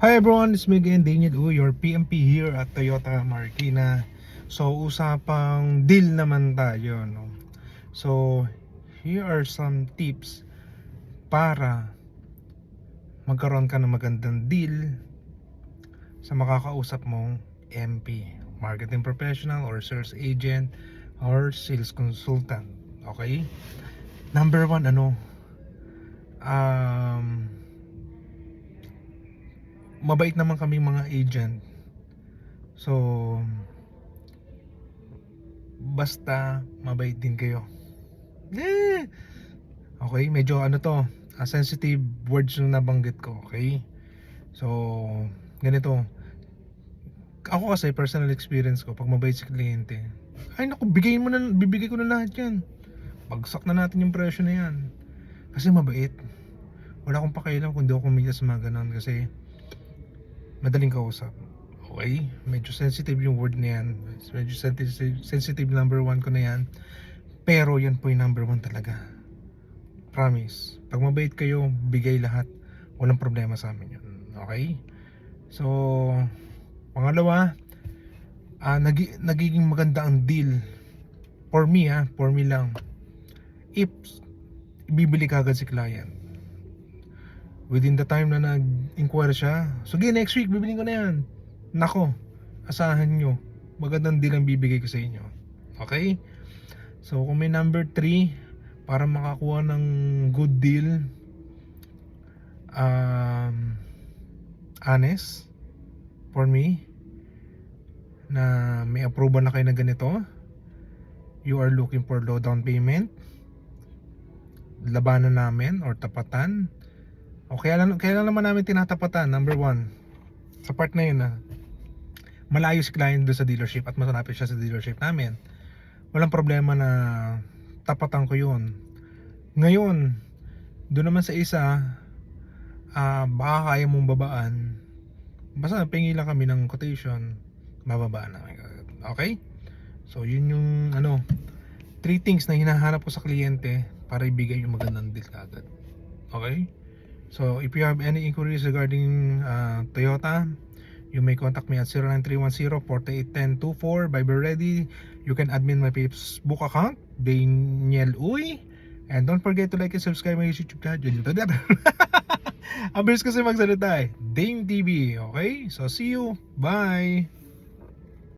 Hi everyone, it's me again, Daniel U, your PMP here at Toyota Marikina. So, usapang deal naman tayo, no? So, here are some tips para magkaroon ka ng magandang deal sa makakausap mong MP, marketing professional or sales agent or sales consultant. Okay? Number one, ano? Um, mabait naman kami mga agent. So, basta mabait din kayo. Eh! Okay, medyo ano to, ah, sensitive words yung nabanggit ko, okay? So, ganito. Ako kasi personal experience ko, pag mabait si kliyente, ay naku, bigay mo na, bibigay ko na lahat yan. Bagsak na natin yung presyo na yan. Kasi mabait. Wala akong pakialam kung di ako kumita sa mga ganon kasi madaling kausap. Okay? Medyo sensitive yung word na yan. Medyo sensitive, sensitive number one ko na yan. Pero yan po yung number one talaga. Promise. Pag mabait kayo, bigay lahat. Walang problema sa amin yun. Okay? So, pangalawa, ah nagi, nagiging maganda ang deal. For me ha, for me lang. If bibili kagad si client within the time na nag-inquire siya, sige next week bibili ko na yan. Nako, asahan nyo. Magandang deal ang bibigay ko sa inyo. Okay? So kung may number 3 para makakuha ng good deal um, honest for me na may approval na kayo na ganito you are looking for low down payment labanan namin or tapatan o kaya lang, kaya lang naman namin tinatapatan number one. Sa part na yun na malayo si client doon sa dealership at malapit siya sa dealership namin. Walang problema na tapatan ko yun. Ngayon doon naman sa isa ah baka kaya mong babaan. Basta pingi lang kami ng quotation bababaan namin. Okay? So yun yung ano three things na hinahanap ko sa kliyente para ibigay yung magandang deal agad. Okay So, if you have any inquiries regarding uh, Toyota, you may contact me at 0930-481024. Viber ready. You can admin my Facebook account, Daniel Uy. And don't forget to like and subscribe my YouTube channel. Ang bilis kasi magsalita eh. Dane TV. Okay? So, see you. Bye!